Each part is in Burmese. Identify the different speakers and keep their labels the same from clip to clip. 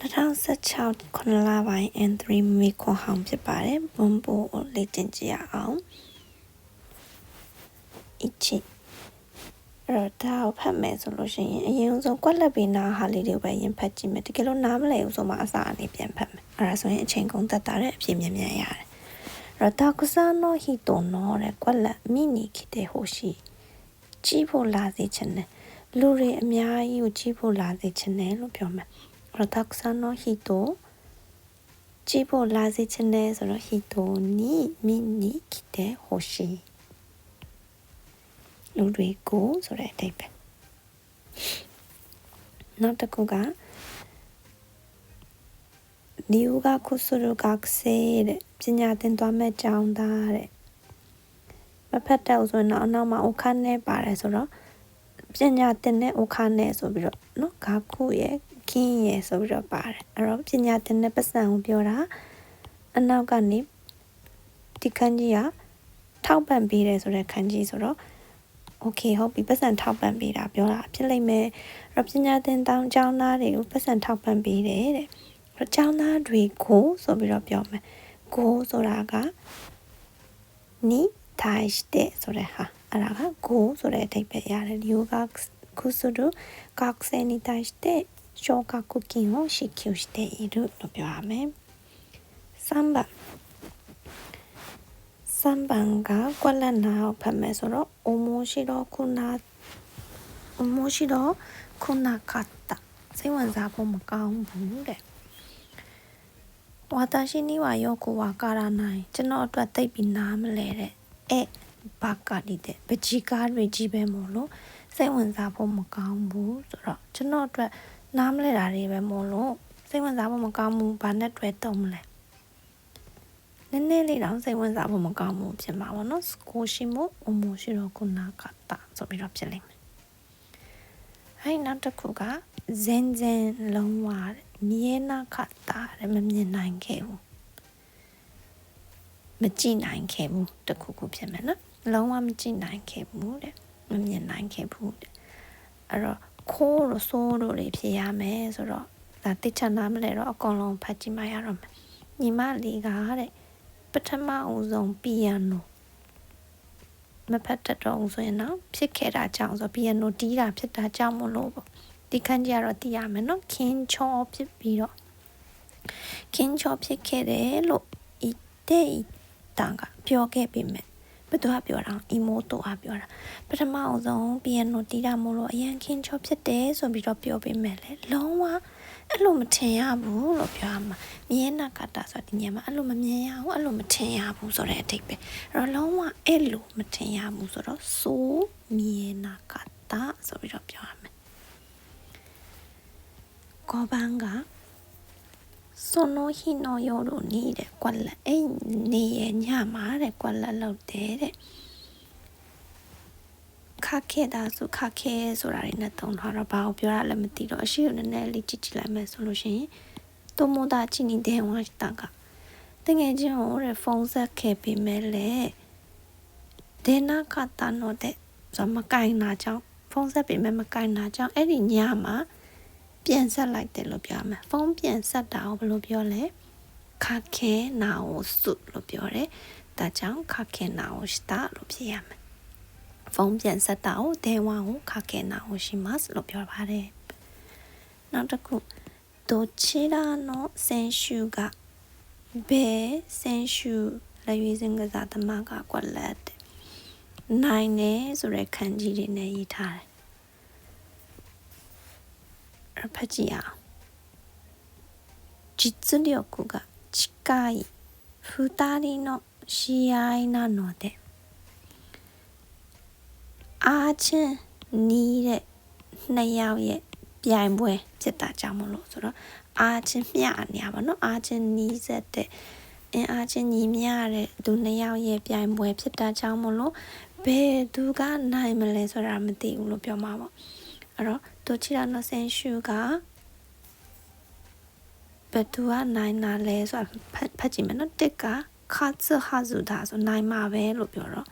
Speaker 1: 2016ခုနှစ်လပိုင်း N3 မိခွန်ဟောင်းဖြစ်ပါတယ်ဘွန်ပိုလေ့ကျင့်ကြရအောင်အချီအဲ့တော့ဒါကိုဖတ်မယ်ဆိုလို့ရှိရင်အရင်ဆုံးကွက်လက်ပေးနာဟာလေးတွေပဲရင်ဖတ်ကြည့်မယ်တကယ်လို့နားမလည်ဘူးဆိုမှအစာအနေပြန်ဖတ်မယ်အဲ့ဒါဆိုရင်အချိန်ကုန်သက်တာတဲ့အဖြစ်မြန်မြန်ရတယ်အဲ့တော့တာကုစားနောဟီတိုနောတဲ့ကွက်လက်မိနီခိတဲ့ဟိုရှိကြီးဖို့လာစေချင်တယ်လူတွေအများကြီးကိုကြီးဖို့လာစေချင်တယ်လို့ပြောမယ် အဲ့တော့တာကုစားနောဟီတိုကြီးဖို့လာစေချင်တယ်ဆိုတော့ဟီတိုနီမိနီခိတဲ့ဟိုရှိလူတွေကိုဆိုတဲ့အတိတ်ပဲနောက်တစ်ခုကဒီဦးကခုစရုကကစေတဲ့ပညာသင်သွားမဲ့ကြောင်းသားတဲ့မဖတ်တဲ့ဆိုရင်တော့အနောက်မှာအခန်းနဲ့ပါတယ်ဆိုတော့ပညာသင်တဲ့အခန်းနဲ့ဆိုပြီးတော့နော်ဂါခုရဲ့ ကင်းရယ်ဆိုပြီးတော့ပါတယ်အဲ့တော့ပညာသင်တဲ့ပတ်စံကိုပြောတာအနောက်ကနေဒီခန်းကြီးကထောက်ပံ့ပေးတယ်ဆိုတဲ့ခန်းကြီးဆိုတော့ okay ဟုတ်ပြီပတ်စံထောက်ပံ့ပေးတာပြောတာဖြစ်လိမ့်မယ်အဲ့တော့ပညာသင်တောင်းចောင်းသားတွေကိုပတ်စံထောက်ပံ့ပေးတယ်တဲ့အဲ့တော့ចောင်းသားတွေကိုဆိုပြီးတော့ပြောမယ်ကိုဆိုတာကနီထိုင်တဲ့ဆိုတဲ့ဟာအဲ့ဒါကကိုဆိုတဲ့အဓိပ္ပာယ်ရတယ် yoga kusudu kakse ni taishite 奨学金を支給しているの病名3番。3番がコロナをパメソロ面白くな面白くなかった。セワンザポムカウンブ私にはよくわからない。ちのとはテビナムレレえばかりで。別がある一部もの。セワンザポムカウンブそらちのとはနားမလဲတာတွေပဲမို့လို့စိတ်ဝင်စားဖို့မကောင်းဘူးဘာနဲ့တွေ့တော့မလဲနည်းနည်းလေးတော့စိတ်ဝင်စားဖို့မကောင်းဘူးဖြစ်မှာပေါ့နော်စကိုရှိမို့အမိုရှိတော့ခုနာကတာဆိုပြီးတော့ဖြစ်လိမ့်မယ်ဟိုင်းနောက်တစ်ခုကဇင်ဇင်လုံးဝမြဲနာခတာတဲ့မမြင်နိုင်ခဲ့ဘူးမကြည့်နိုင်ခဲ့ဘူးတခုခုဖြစ်မယ်နော်လုံးဝမကြည့်နိုင်ခဲ့ဘူးတဲ့မမြင်နိုင်ခဲ့ဘူးတဲ့အဲ့တော့ ခိုးလို့ဆိုးလို့တွေဖြစ်ရမယ်ဆိုတော့ဒါတိချနာမလဲတော့အကုန်လုံးဖတ်ကြည့်မှရတော့မယ်ညီမလေးကတဲ့ပထမအဦးဆုံးပီယန်နိုမဖတ်တတ်တော့ဆိုရင်တော့ဖြစ်ခဲ့တာကြောင့်ဆိုပီယန်နိုတီးတာဖြစ်တာကြောင့်မလို့ပေါ့ဒီခန်းကြီးကတော့သိရမယ်နော်ခင်းချောဖြစ်ပြီးတော့ခင်းချောဖြစ်ခဲ့တယ်လို့ဤတဲ့တန်ကပြောခဲ့ပေမဲ့ ဘသူကပြောတာအီမိုတိုကပြောတာပထမအောင်ဆုံးပီယန်နိုတီးတာမို့လို့အရန်ခင်းချောဖြစ်တယ်ဆိုပြီးတော့ပြောပေမဲ့လေလုံးဝအဲ့လိုမထင်ရဘူးလို့ပြောရမှာမြင်နာကတာဆိုဒီညမှာအဲ့လိုမမြင်ရဘူးအဲ့လိုမထင်ရဘူးဆိုတဲ့အထိပ္ပယ်အဲ့တော့လုံးဝအဲ့လိုမထင်ရဘူးဆိုတော့ဆိုမြင်နာကတာဆိုပြီးတော့ပြောရမယ်5番が စွန်နိုဟီနိုယိုတို့နေတဲ့ကွက်လက်အဲ့နေရညမှာတဲ့ကွက်လက်လောက်တယ်တဲ့ခခဲတာဆိုခခဲဆိုတာတွေနဲ့တုံထားတော့ဘာကိုပြောရလဲမသိတော့အရှိကိုနည်းနည်းလေးကြည့်ကြည့်လိုက်မယ်ဆိုလို့ရှိရင်တုံမတာချီနီတဲ့ဝါတာကတကယ်ချင်းဟိုတဲ့ဖုန်းဆက်ခဲ့ပေးမယ်လေဒေနာကတာနိုတဲ့ဆိုမကင်နာကြောင့်ဖုန်းဆက်ပေးမယ်မကင်နာကြောင့်အဲ့ဒီညမှာ ပြန်ဆက်လိုက်တယ်လို့ပြောမယ်ဖုန်းပြန်ဆက်တာကိုဘယ်လိုပြောလဲခခဲနာအိုစုလို့ပြောတယ်ဒါကြောင့်ခခဲနာအိုစတာလို့ဖြစ်ရမယ်ဖုန်းပြန်ဆက်တာကိုဒေဝါကိုခခဲနာအိုရှိမတ်လို့ပြောပါတယ်နောက်တစ်ခုどちらの選手がဘယ်選手လက်ရွေးစင်ကစားသမားကကွက်လက်နိုင်နေဆိုတဲ့ခန်းကြီးတွေနဲ့ရေးထားတယ် ファジア実力が近い2人の試合なのでအားချင်းနီးတဲ့နှစ်ယောက်ရဲ့ပြိုင်ပွဲဖြစ်တာကြောင့်မလို့ဆိုတော့အားချင်းမျှနေရပါတော့အားချင်းနီးစက်တဲ့အင်းအားချင်းညီမျှတဲ့သူနှစ်ယောက်ရဲ့ပြိုင်ပွဲဖြစ်တာကြောင့်မလို့ဘယ်သူကနိုင်မလဲဆိုတာမသိဘူးလို့ပြောမှာပေါ့အဲ့တော့ တို့ချီတာနှစင်ရှူကဘသူကနိုင်နာလဲဆိုတာဖတ်ဖတ်ကြည့်မယ်နော်တစ်ကခါချဟာဇူဒါဆိုနိုင်မှာပဲလို့ပြောတော့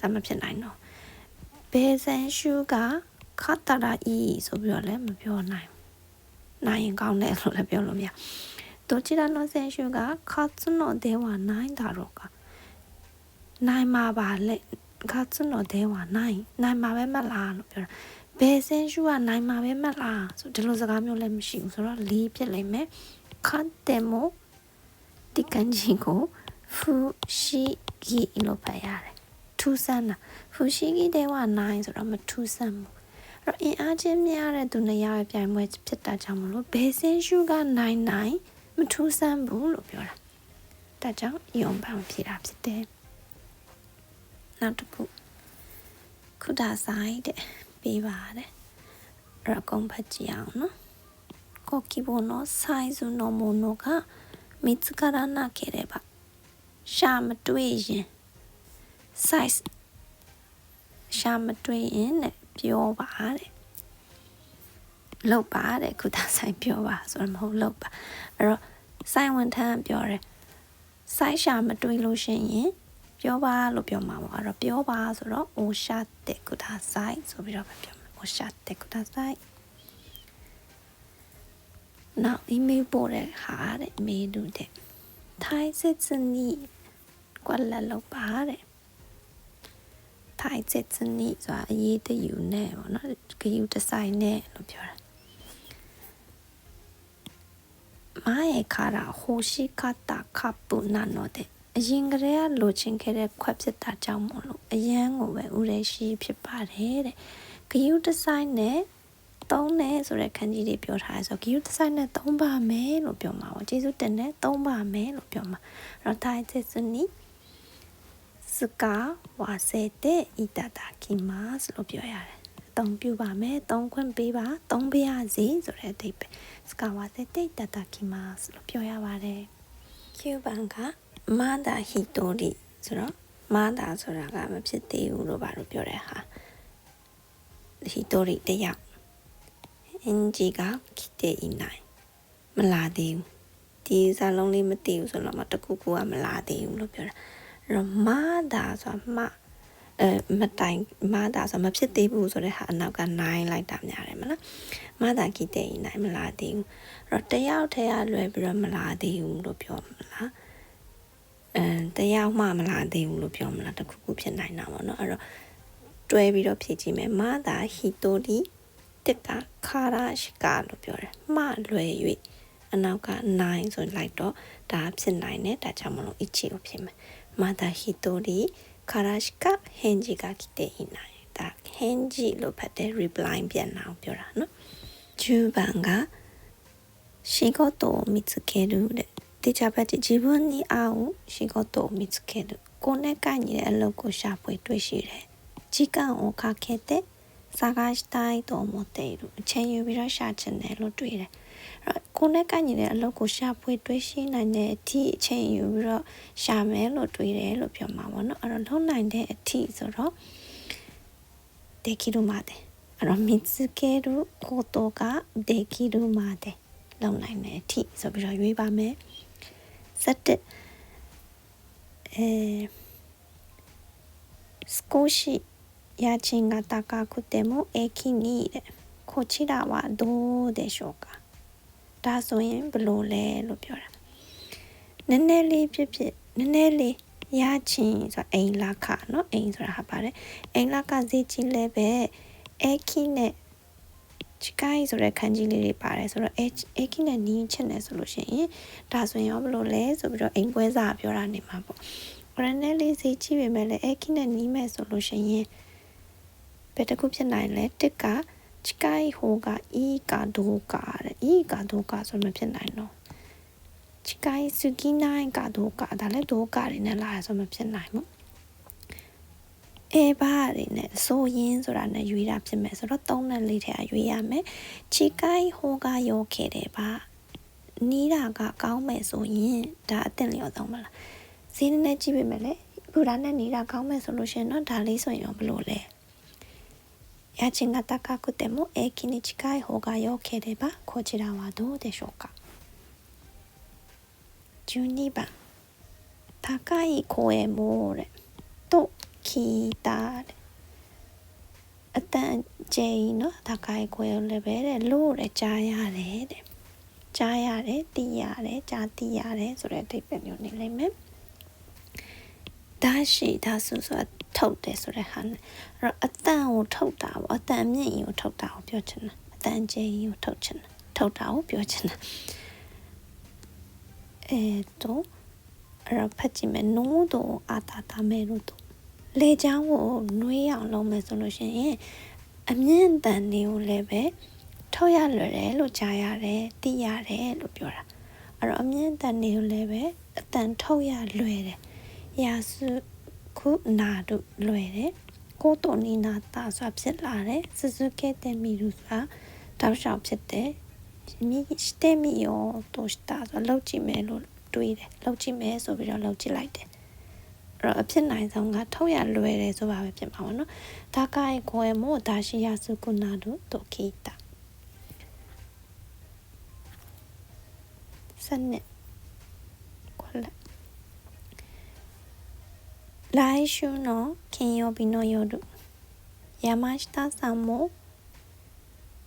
Speaker 1: ဒါမဖြစ်နိုင်တော့ဘေဇန်ရှူကခါတရာအီဆိုပြီးတော့လည်းမပြောနိုင်နိုင်ရင်ကောင်းတယ်လို့လည်းပြောလို့မရတို့ချီတာနှစင်ရှူကခါချနိုဒေဝနိုင်တာရောကနိုင်မှာပါလေခါချနိုဒေဝနိုင်နိုင်မှာပဲမလားလို့ပြောတာ ဘယ်စင်းရှုကနိုင်မှာပဲမတ်လားဆိုဒီလိုစကားမျိုးလည်းမရှိဘူးဆိုတော့လေးဖြစ်လိမ့်မယ်ခတ်တယ်မို့ဒီကန်ဂျီကိုဖူရှိဂီလို့ဖတ်ရတယ်ထူဆန်းတာဖူရှိဂီတဲ့ကနိုင်ဆိုတော့မထူဆန်းဘူးအဲ့တော့အင်အားချင်းများတဲ့သူနှစ်ယောက်ပြိုင်ပွဲဖြစ်တာကြောင့်မလို့ဘယ်စင်းရှုကနိုင်နိုင်မထူဆန်းဘူးလို့ပြောတာဒါကြောင့်ယုံပန်းဖြစ်တာဖြစ်တယ်နောက်တစ်ခုခုဒါဆိုင်တဲ့ ပေးပါတယ်အဲ့တော့အကုန်ဖတ်ကြည့်အောင်နော်ကိုကီဘိုနိုဆိုင်ဇူနိုမိုနိုကမိစကာရနာခဲ့တယ်ပါရှာမတွေ့ရင် size ရှာမတွေ့ရင်တဲ့ပြောပါတဲ့လောက်ပါတဲ့ခုသားဆိုင်ပြောပါဆိုတော့မဟုတ်လောက်ပါအဲ့တော့ဆိုင်ဝန်ထမ်းပြောတယ် size ရှာမတွေ့လို့ရှင်ရင် ပြောပါလို့ပြောမှာပေါ့အဲ့တော့ပြောပါဆိုတော့ o shate kudasai ဆိုပြီးတော့ပြောမှာ o shate kudasai နောက် email ပို့တဲ့ဟာတဲ့မေးလူတဲ့ Thai စစ်စနီကွက်လက်လောက်ပါတဲ့ Thai စစ်စနီဆိုတာအရေးတယူနဲ့ပေါ့နော်ဂယူဒီဇိုင်းနဲ့လို့ပြောတာမာရဲ့ခါရာဟိုရှိကတာခပ်ပူနာနိုတဲ့ အရင်ကတည်းကလိုချင်ခဲ့တဲ့ခွက်ဖြစ်တာကြောင့်မို့လို့အရန်ကိုပဲဥရရှိဖြစ်ပါတယ်တဲ့ဂယူဒီဇိုင်းနဲ့သုံးတယ်ဆိုတဲ့ခန်းကြီးတွေပြောထားတယ်ဆိုဂယူဒီဇိုင်းနဲ့သုံးပါမယ်လို့ပြောမှာပေါ့ကျေးဇူးတင်တယ်သုံးပါမယ်လို့ပြောမှာအဲ့တော့ဒါစစ်စနီစကာဝါစေတဲ့ဣတတာကီမတ်လို့ပြောရတယ်သုံးပြပါမယ်သုံးခွင့်ပေးပါသုံးပေးရစီဆိုတဲ့အဓိပ္ပာယ်စကာဝါစေတဲ့ဣတတာကီမတ်လို့ပြောရပါတယ်ကျူဘန်က မာဒါဟီတိုရီဆိုတော့မာဒါဆိုတာကမဖြစ်သေးဘူးလို့ဘာလို့ပြောတဲ့ဟာဟီတိုရီတယောက်အင်ဂျီကခီတေအီနိုင်မလာသေးဘူးဒီစာလုံးလေးမသိဘူးဆိုတော့မတကူကူကမလာသေးဘူးလို့ပြောတာအဲ့တော့မာဒါဆိုတာမအဲမတိုင်မာဒါဆိုမဖြစ်သေးဘူးဆိုတဲ့ဟာအနောက်က9လိုက်တာများတယ်မလားမာဒါခီတေအီနိုင်မလာသေးဘူးအဲ့တော့တယောက်တည်းကလွယ်ပြီးတော့မလာသေးဘူးလို့ပြောမလား အဲတရားမှမလာသေးဘူးလို့ပြောမလားတခုခုဖြစ်နိုင်တာပေါ့နော်အဲ့တော့တွဲပြီးတော့ဖြည့်ကြည့်မယ်မာသာဟီတိုဒီတစ်ကခါရရှိကလို့ပြောတယ်မလွယ်၍အနောက်က9ဆိုလိုက်တော့ဒါဖြစ်နိုင်တယ်ဒါကြောင့်မလို့အချီကိုဖြစ်မယ်မာသာဟီတိုဒီခါရရှိကဟင်ဂျီကကိတေအနိုင်ဒါဟင်ဂျီလို့ဖတ်တယ် reply ပြန်လာအောင်ပြောတာနော်10番が仕事を見つけるで 第八八自分に合う仕事を見つける。このかに連絡者ぽいとしれ。時間をかけて探したいと思っている。チェンユビラシャチェネルといれ。このかに連絡者ぽいとしないで、T チェンユビラシャメルといれるぴょマモの。あの、ないで T そろ。できるまで。あの、見つけることができるまで。論内ね T そびら言えばめ。さて、えー、少し家賃が高くても駅に入れこちらはどうでしょうか？打算不如来ロ标了。那那里ね皮，那那里雅琴说哎拉卡，喏哎说哈巴嘞，哎拉卡最近来呗，哎駅ね ခဈေးကြီးလဲပဲအခီနဲ့ချီကိုင်းဆိုတဲ့ခန်းကြီးလေးတွေပါတယ်ဆိုတော့အဲအဲကိနဲ့နီးချင်တယ်ဆိုလို့ရှိရင်ဒါဆိုရင်ရောဘလို့လဲဆိုပြီးတော့အိမ်ပွဲစားပြောတာနေမှာပေါ့ရနဲလေးစီကြည့်ပေမဲ့လည်းအဲကိနဲ့နီးမဲ့ဆိုလို့ရှိရင်ဘယ်တစ်ခုဖြစ်နိုင်လဲတစ်ကချီကိုင်းဟိုကအီကာဒိုကာတဲ့အီကာဒိုကာဆိုမှဖြစ်နိုင်တော့ချီကိုင်းစုကီနိုင်ကာဒိုကာဒါလည်းဒိုကာတွေနဲ့လာရဆိုမှဖြစ်နိုင်မို့ အဲဘာတွေနဲ့ဆိုရင်ဆိုတာနဲ့ရွေးတာဖြစ်မယ်ဆိုတော့သုံးနဲ့လေးထဲရွေးရမယ်ချီကိုင်းဟိုကရောခဲ့တယ်ပါနီးတာကကောင်းမယ်ဆိုရင်ဒါအသင့်လျော်သုံးမလားဈေးနဲ့ကြည့်ပေမဲ့လေဘူဒါနဲ့နီးတာကောင်းမယ်ဆိုလို့ရှိရင်တော့ဒါလေးဆိုရင်ဘယ်လိုလဲ家賃が高くても駅に近い方が良ければこちらはどうでしょうか12番高い声漏れと ခီတာအတန်ကျဲနော်ဒါကိုင်ခွဲလည်းပဲတဲ့လို့တဲ့ကြားရတယ်တဲ့ကြားရတယ်သိရတယ်ကြားသိရတယ်ဆိုတဲ့အဓိပ္ပာယ်မျိုးနေလိမ့်မယ်ဒါရှိဒါဆိုဆိုတာထုတ်တယ်ဆိုတဲ့ဟာနဲ့အဲ့တော့အတန်ကိုထုတ်တာပေါ့အတန်မြင့်ရင်ကိုထုတ်တာကိုပြောချင်တာအတန်ကျဲရင်ကိုထုတ်ချင်တာထုတ်တာကိုပြောချင်တာအဲတော့အဲ့တော့ဖတ်ကြည့်မယ်နိုးတော့အာတာတာမဲလို့ လေချောင်းကိုနှွေးအောင်လုပ်မယ်ဆိုလို့ရှိရင်အမြင့်တန်တွေကိုလည်းပဲထောက်ရလွယ်တယ်လို့ကြားရတယ်သိရတယ်လို့ပြောတာအဲ့တော့အမြင့်တန်တွေကိုလည်းပဲအတန်ထုတ်ရလွယ်တယ်ရာစုခုနာတို့လွယ်တယ်ကိုတိုနီနာတာစွာဖြစ်လာတယ်စစုကဲတဲ့မီရူစွာတောက်လျှောက်ဖြစ်တယ်မိစတဲ့မီယောတို့စတာဆိုလောက်ကြည့်မယ်လို့တွေးတယ်လောက်ကြည့်မယ်ဆိုပြီးတော့လောက်ကြည့်လိုက်တယ် တော့အဖြစ်နိုင်ဆုံးကထုတ်ရလွယ်တယ်ဆိုပါပဲဖြစ်မှာပေါ့နော်ဒါကဲကိုယ်မို့ဒါရှိရစုကုနာတို့တိုခိတာစနစ်ခွက်လက်来週の金曜日の夜山下さんも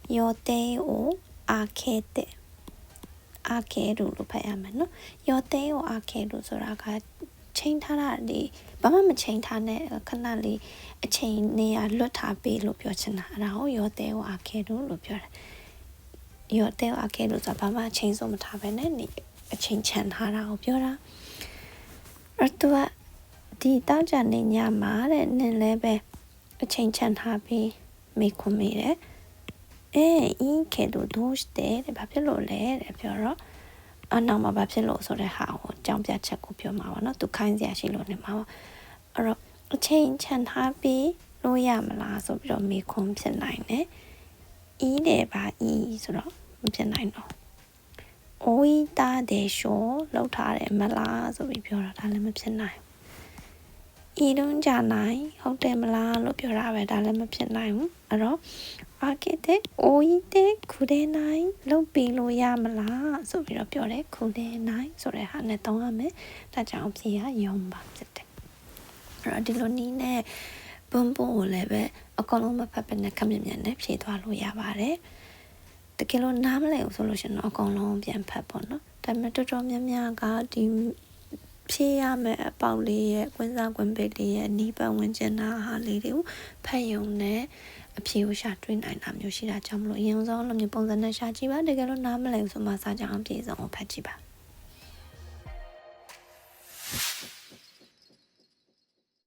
Speaker 1: 予定を開けて開けるလို့ဖတ်ရမယ်နော်予定を開けるဆိုတာက ချိန်ထားတာဒီဘာမှမချိန်ထားနဲ့ခဏလေးအချိန်နေရလွတ်ထားပေးလို့ပြောချင်တာအဲ့ဒါကို予定を開けるလို့ပြောတယ်予定を開けるဆိုတာဘာမှအချိန်ဆုံးမထားဘဲနဲ့နေအချိန်ချန်ထားတာကိုပြောတာအဲ့တော့ဒီတောက်ကြနေညမှာတဲ့နင်လည်းပဲအချိန်ချန်ထားပြီးမိခွန်မိတယ်အဲအင်းကေတို့ဒိုးတဲ့တဲ့ဘာဖြစ်လို့လဲတဲ့ပြောတော့ အနောက်မှာဘာဖြစ်လို့ဆိုတဲ့ဟာကိုအကြောင်းပြချက်ကိုပြောမှာပါเนาะသူခိုင်းစရာရှိလို့နေမှာပါအဲ့တော့အချိန်ချန်ထားပြီးလို့ရမလားဆိုပြီးတော့မိခွန်ဖြစ်နိုင်တယ်အီးတယ်ပါအီးဆိုတော့မဖြစ်နိုင်တော့အိုးီတာဒေရှိုလောက်ထားတယ်မလားဆိုပြီးပြောတာဒါလည်းမဖြစ်နိုင်ဤတွန်းကြနိုင်ဟုတ်တယ်မလားလို့ပြောတာပဲဒါလည်းမဖြစ်နိုင်ဘူးအဲ့တော့ အာကစ်တဲ့အိုဤတဲ့ခုတဲ့နိုင်လုပ်ပြီးလို့ရမလားဆိုပြီးတော့ပြောတယ်ခုတဲ့နိုင်ဆိုတဲ့ဟာနဲ့တောင်းရမယ်ဒါကြောင့်ဖြေရယုံပါဖြစ်တယ်အဲ့တော့ဒီလိုနီးနဲ့ဘုံဘုံကိုလည်းပဲအကောင်လုံးမဖတ်ပဲနဲ့ခက်မြမြနဲ့ဖြေသွားလို့ရပါတယ်တကယ်လို့နားမလည်ဘူးဆိုလို့ရှင်တော့အကောင်လုံးပြန်ဖတ်ပေါ့နော်ဒါပေမဲ့တော်တော်များများကဒီဖြည့်ရမယ့်အပေါက်လေးရဲ့ကွင်းစားကွင်းပိတ်လေးရဲ့နီးပတ်ဝန်းကျင်နာဟာလေးတွေကိုဖတ်ယုံနဲ့ အဖြေကိုရှာတွေ့နိုင်တာမျိုးရှိတာကြောင့်မလို့အရင်ဆုံးလိုမျိုးပုံစံနဲ့ရှာကြည့်ပါတကယ်လို့နားမလည်ဘူးဆိုမှစာကြောင်းအပြည့်စုံကိုဖတ်ကြည့်ပါ